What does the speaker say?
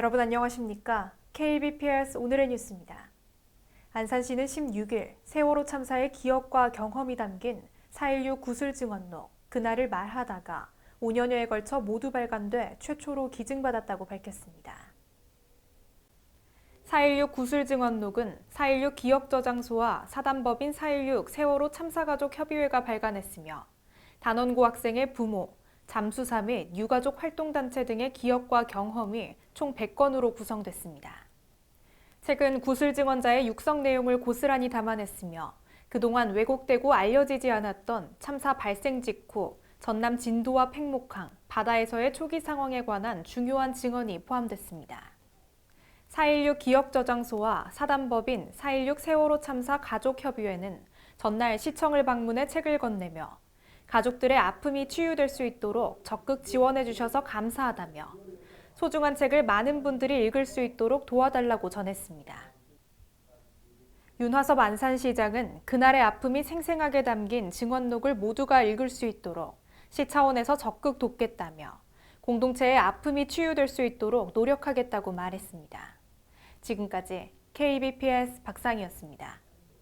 여러분 안녕하십니까? KBPS 오늘의 뉴스입니다. 안산시는 16일 세월호 참사의 기억과 경험이 담긴 4.16 구슬 증언록 그날을 말하다가 5년여에 걸쳐 모두 발간돼 최초로 기증받았다고 밝혔습니다. 4.16 구슬 증언록은 4.16 기억저장소와 사단법인 4.16 세월호 참사가족 협의회가 발간했으며 단원고 학생의 부모, 잠수사 및 유가족 활동단체 등의 기억과 경험이 총 100건으로 구성됐습니다. 최근 구슬 증언자의 육성 내용을 고스란히 담아냈으며 그동안 왜곡되고 알려지지 않았던 참사 발생 직후 전남 진도와 팽목항, 바다에서의 초기 상황에 관한 중요한 증언이 포함됐습니다. 4.16 기억저장소와 사단법인 4.16 세월호 참사 가족협의회는 전날 시청을 방문해 책을 건네며 가족들의 아픔이 치유될 수 있도록 적극 지원해 주셔서 감사하다며 소중한 책을 많은 분들이 읽을 수 있도록 도와달라고 전했습니다. 윤화섭 안산시장은 그날의 아픔이 생생하게 담긴 증언록을 모두가 읽을 수 있도록 시 차원에서 적극 돕겠다며 공동체의 아픔이 치유될 수 있도록 노력하겠다고 말했습니다. 지금까지 KBPS 박상이었습니다.